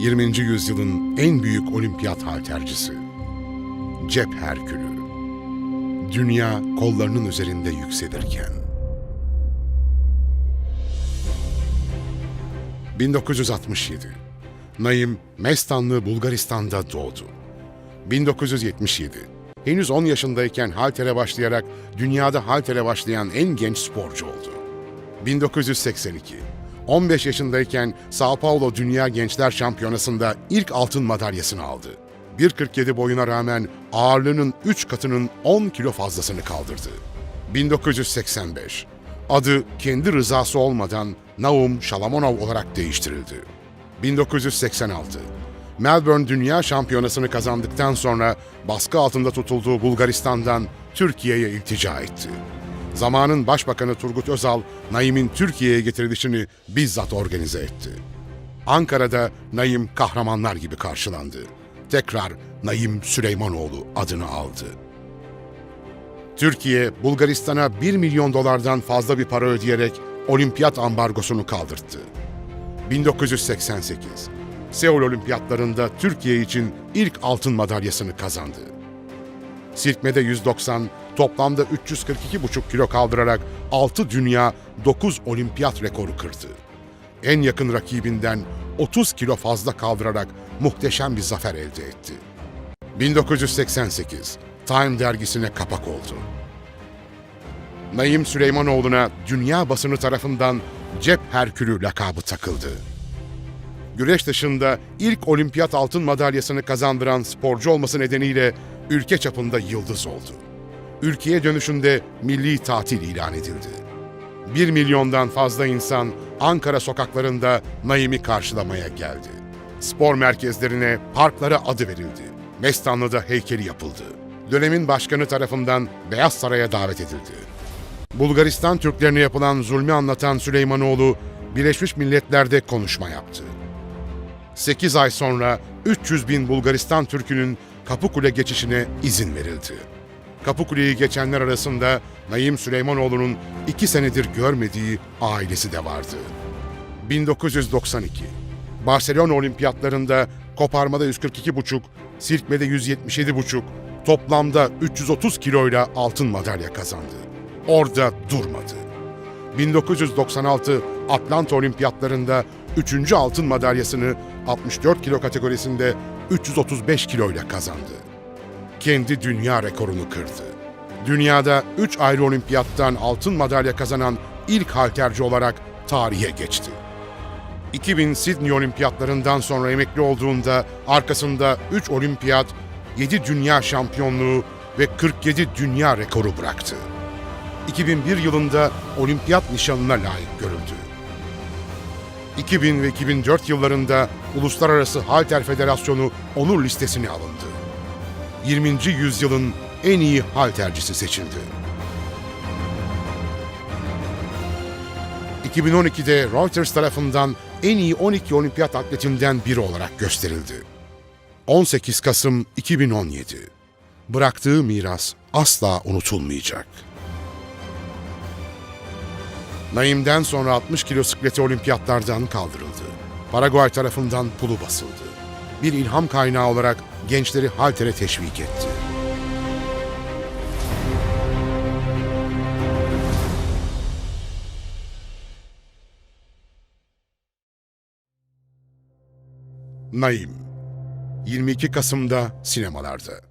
20. yüzyılın en büyük olimpiyat haltercisi. Cep Herkülü. Dünya kollarının üzerinde yükselirken. 1967. Naim Mestanlı Bulgaristan'da doğdu. 1977. Henüz 10 yaşındayken haltere başlayarak dünyada haltere başlayan en genç sporcu oldu. 1982. 15 yaşındayken Sao Paulo Dünya Gençler Şampiyonası'nda ilk altın madalyasını aldı. 1.47 boyuna rağmen ağırlığının 3 katının 10 kilo fazlasını kaldırdı. 1985. Adı kendi rızası olmadan Naum Shalamonov olarak değiştirildi. 1986. Melbourne Dünya Şampiyonası'nı kazandıktan sonra baskı altında tutulduğu Bulgaristan'dan Türkiye'ye iltica etti. Zamanın Başbakanı Turgut Özal, Naim'in Türkiye'ye getirilişini bizzat organize etti. Ankara'da Naim kahramanlar gibi karşılandı. Tekrar Naim Süleymanoğlu adını aldı. Türkiye, Bulgaristan'a 1 milyon dolardan fazla bir para ödeyerek olimpiyat ambargosunu kaldırttı. 1988. Seul Olimpiyatlarında Türkiye için ilk altın madalyasını kazandı. Sirkmede 190, toplamda 342,5 kilo kaldırarak 6 dünya 9 olimpiyat rekoru kırdı. En yakın rakibinden 30 kilo fazla kaldırarak muhteşem bir zafer elde etti. 1988, Time dergisine kapak oldu. Naim Süleymanoğlu'na dünya basını tarafından Cep Herkülü lakabı takıldı. Güreş dışında ilk olimpiyat altın madalyasını kazandıran sporcu olması nedeniyle ülke çapında yıldız oldu. Ülkeye dönüşünde milli tatil ilan edildi. Bir milyondan fazla insan Ankara sokaklarında Naim'i karşılamaya geldi. Spor merkezlerine, parklara adı verildi. Mestanlı'da heykeli yapıldı. Dönemin başkanı tarafından Beyaz Saray'a davet edildi. Bulgaristan Türklerine yapılan zulmü anlatan Süleymanoğlu, Birleşmiş Milletler'de konuşma yaptı. 8 ay sonra 300 bin Bulgaristan Türk'ünün Kapıkule geçişine izin verildi. Kapıkule'yi geçenler arasında Naim Süleymanoğlu'nun iki senedir görmediği ailesi de vardı. 1992 Barcelona Olimpiyatlarında koparmada 142,5, sirkmede 177,5, toplamda 330 kiloyla altın madalya kazandı. Orada durmadı. 1996 Atlanta Olimpiyatlarında 3. altın madalyasını 64 kilo kategorisinde 335 kiloyla kazandı. Kendi dünya rekorunu kırdı. Dünyada 3 ayrı olimpiyattan altın madalya kazanan ilk halterci olarak tarihe geçti. 2000 Sydney Olimpiyatlarından sonra emekli olduğunda arkasında 3 olimpiyat, 7 dünya şampiyonluğu ve 47 dünya rekoru bıraktı. 2001 yılında olimpiyat nişanına layık görüldü. 2000 ve 2004 yıllarında Uluslararası Halter Federasyonu onur listesine alındı. 20. yüzyılın en iyi haltercisi seçildi. 2012'de Reuters tarafından en iyi 12 olimpiyat atletinden biri olarak gösterildi. 18 Kasım 2017. Bıraktığı miras asla unutulmayacak. Naim'den sonra 60 kilo sikleti olimpiyatlardan kaldırıldı. Paraguay tarafından pulu basıldı. Bir ilham kaynağı olarak gençleri haltere teşvik etti. Naim 22 Kasım'da sinemalarda.